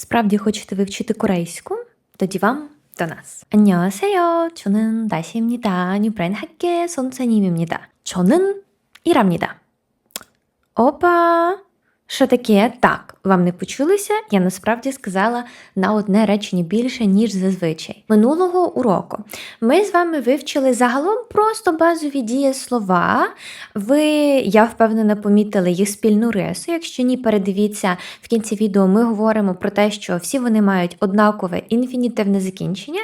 справді хочете вивчити корейську? Тоді вам до нас. 안녕하세요. 저는 다시입니다. 뉴브랜 학계 선생님입니다. 저는 일합니다. Опа! Що таке? Так, Вам не почулися? Я насправді сказала на одне речення більше, ніж зазвичай. Минулого уроку ми з вами вивчили загалом просто базові дієслова. Ви, я впевнена, помітили їх спільну рису. Якщо ні, передивіться в кінці відео, ми говоримо про те, що всі вони мають однакове інфінітивне закінчення.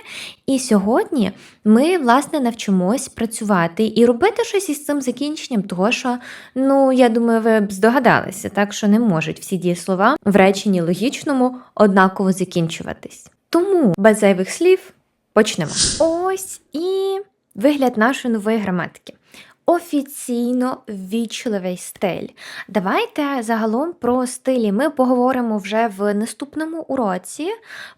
І сьогодні ми, власне, навчимось працювати і робити щось із цим закінченням, того що, ну, я думаю, ви б здогадалися, так що не можуть всі дієслова в реченні логічному однаково закінчуватись. Тому без зайвих слів почнемо. Ось і вигляд нашої нової граматики. Офіційно ввічливий стиль. Давайте загалом про стилі ми поговоримо вже в наступному уроці.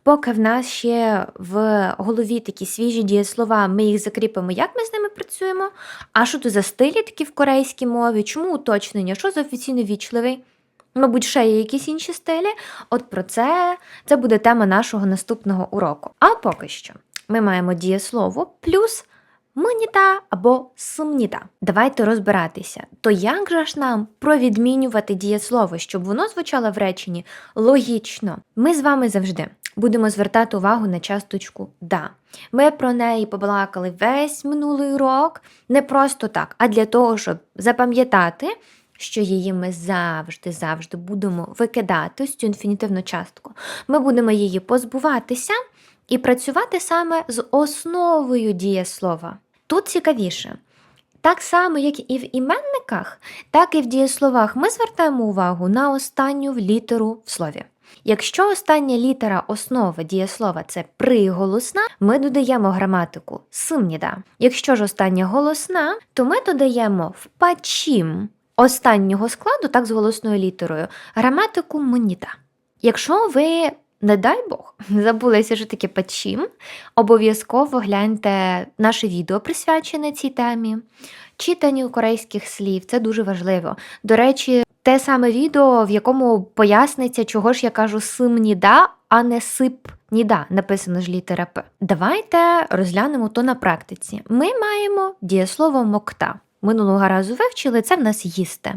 Поки в нас ще в голові такі свіжі дієслова, ми їх закріпимо, як ми з ними працюємо. А що то за стилі такі в корейській мові? Чому уточнення? Що за офіційно вічливий? Мабуть, ще є якісь інші стилі. От про це це буде тема нашого наступного уроку. А поки що ми маємо дієслово плюс миніта або сумніта. Давайте розбиратися. То як же ж нам провідмінювати дієслово, щоб воно звучало в реченні логічно? Ми з вами завжди будемо звертати увагу на часточку да. Ми про неї побалакали весь минулий урок, не просто так, а для того, щоб запам'ятати. Що її ми завжди, завжди будемо викидати, ось цю інфінітивну частку. Ми будемо її позбуватися і працювати саме з основою дієслова. Тут цікавіше. Так само, як і в іменниках, так і в дієсловах ми звертаємо увагу на останню літеру в слові. Якщо остання літера основи дієслова це приголосна, ми додаємо граматику симніда. Якщо ж остання голосна, то ми додаємо впачім останнього складу, так з голосною літерою, граматику моніта. Якщо ви, не дай Бог, забулися, що таке пачім, обов'язково гляньте наше відео присвячене цій темі, читанню корейських слів, це дуже важливо. До речі, те саме відео, в якому поясниться, чого ж я кажу симніда, а не сип. Ніда, написано ж літера П. Давайте розглянемо то на практиці. Ми маємо дієслово мокта. Минулого разу вивчили, це в нас їсти.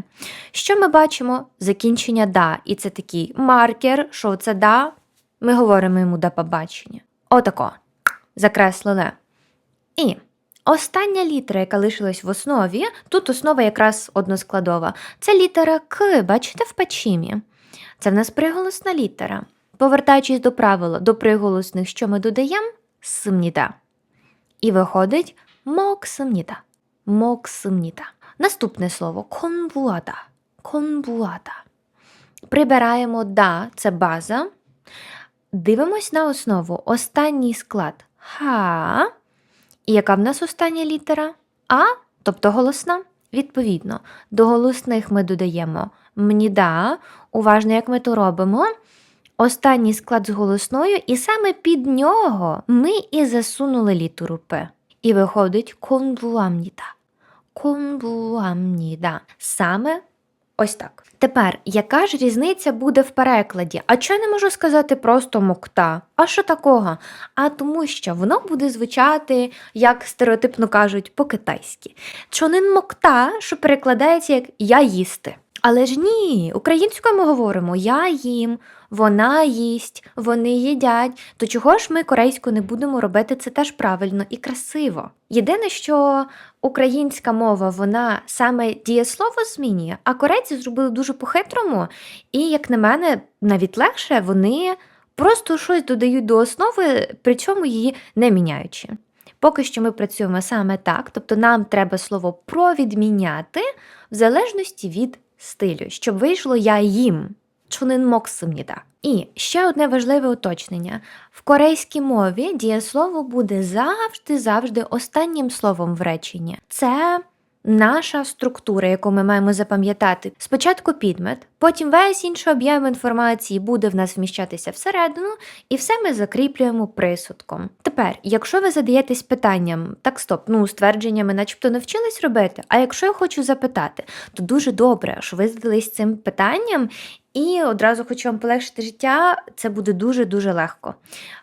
Що ми бачимо? Закінчення да. І це такий маркер, що це да. Ми говоримо йому до побачення. Отако. Закреслили. І остання літера, яка лишилась в основі, тут основа якраз односкладова. Це літера К, бачите, в пачімі. Це в нас приголосна літера. Повертаючись до правила, до приголосних, що ми додаємо? Симніда. І виходить моксимніда. моксимніда. Наступне слово конбуада. Конбуада. Прибираємо да, це база. Дивимось на основу. Останній склад ха. І яка в нас остання літера? А, тобто голосна. Відповідно, до голосних ми додаємо мніда. Уважно, як ми то робимо. Останній склад з голосною, і саме під нього ми і засунули літеру П. І виходить конбуамніда. Конбуамніда. Саме ось так. Тепер, яка ж різниця буде в перекладі? А чого я не можу сказати просто мокта? А що такого? А тому що воно буде звучати, як стереотипно кажуть, по-китайськи. Чонин мокта, що перекладається як я їсти. Але ж ні, українською ми говоримо я їм, вона їсть, вони їдять. То чого ж ми корейською не будемо робити це теж правильно і красиво? Єдине, що українська мова вона саме дієслово змінює, а корейці зробили дуже по-хитрому, і, як на мене, навіть легше вони просто щось додають до основи, причому її не міняючи. Поки що ми працюємо саме так, тобто нам треба слово провідміняти в залежності від стилю, щоб вийшло я їм. Чонин моксимніда. І ще одне важливе уточнення: в корейській мові дієслово буде завжди-завжди останнім словом в реченні. Це наша структура, яку ми маємо запам'ятати. Спочатку підмет, Потім весь інший об'єм інформації буде в нас вміщатися всередину, і все ми закріплюємо присудком. Тепер, якщо ви задаєтесь питанням, так стоп, ну ствердження ми начебто навчились робити. А якщо я хочу запитати, то дуже добре, що ви задались цим питанням, і одразу хочу вам полегшити життя, це буде дуже-дуже легко.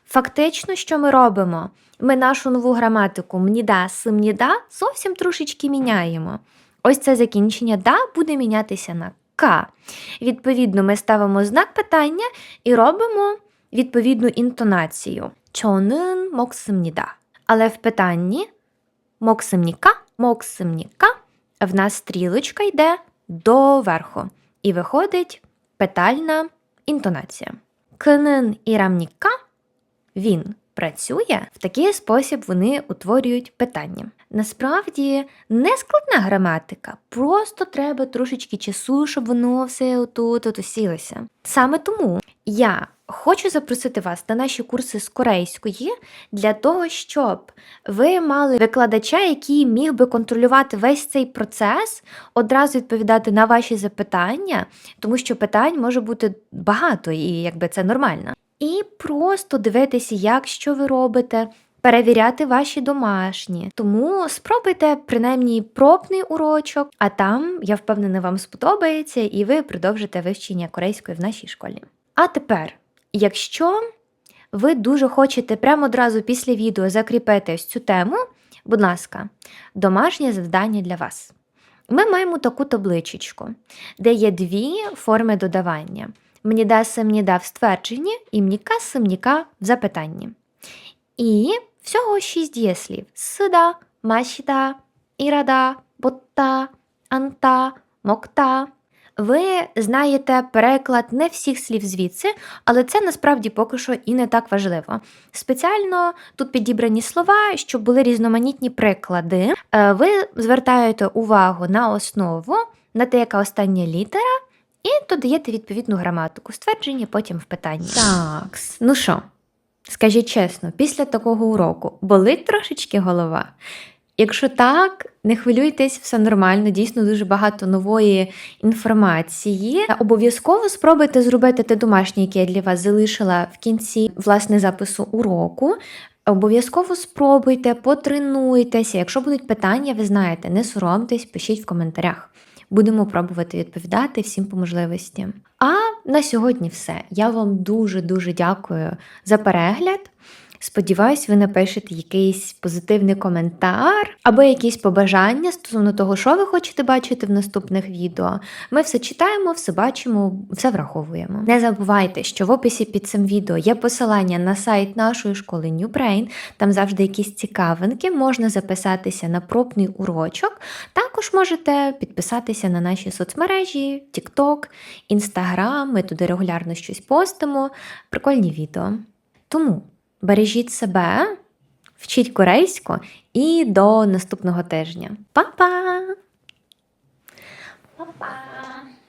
Фактично, що ми робимо? Ми нашу нову граматику мніда, симніда зовсім трошечки міняємо. Ось це закінчення да буде мінятися на к. Відповідно, ми ставимо знак питання і робимо відповідну інтонацію. 저는 먹습니다. Але в питанні 먹습니까? 먹습니까? В нас стрілочка йде доверху. І виходить питальна інтонація. 그는 일합니까? Він працює. В такий спосіб вони утворюють питання. Насправді не складна граматика, просто треба трошечки часу, щоб воно все отут от усілося. Саме тому я хочу запросити вас на наші курси з корейської для того, щоб ви мали викладача, який міг би контролювати весь цей процес, одразу відповідати на ваші запитання, тому що питань може бути багато, і якби це нормально. І просто дивитися, як що ви робите, перевіряти ваші домашні. Тому спробуйте принаймні пробний урочок, а там, я впевнена, вам сподобається, і ви продовжите вивчення корейської в нашій школі. А тепер, якщо ви дуже хочете прямо одразу після відео закріпити ось цю тему, будь ласка, домашнє завдання для вас. Ми маємо таку табличечку, де є дві форми додавання. Мніда семніда в ствердженні і мніка семніка в запитанні. І всього шість дієслів: сида, машіда, ірада, ботта, анта, мокта. Ви знаєте переклад не всіх слів звідси, але це насправді поки що і не так важливо. Спеціально тут підібрані слова, щоб були різноманітні приклади. Е, Ви звертаєте увагу на основу, на те, яка остання літера, і додаєте відповідну граматику, ствердження потім в питанні. Так, ну що, скажіть чесно, після такого уроку болить трошечки голова? Якщо так, не хвилюйтесь, все нормально, дійсно дуже багато нової інформації. Обов'язково спробуйте зробити те домашнє, яке я для вас залишила в кінці власне запису уроку. Обов'язково спробуйте, потренуйтеся. Якщо будуть питання, ви знаєте, не соромтесь, пишіть в коментарях. Будемо пробувати відповідати всім по можливості. А на сьогодні все. Я вам дуже-дуже дякую за перегляд. Сподіваюсь, ви напишете якийсь позитивний коментар або якісь побажання стосовно того, що ви хочете бачити в наступних відео. Ми все читаємо, все бачимо, все враховуємо. Не забувайте, що в описі під цим відео є посилання на сайт нашої школи New Brain. Там завжди якісь цікавинки, можна записатися на пробний урочок. Також можете підписатися на наші соцмережі, TikTok, Instagram. Ми туди регулярно щось постимо. Прикольні відео. Тому. Бережіть себе, вчіть корейську і до наступного тижня. Па-па! Па-па!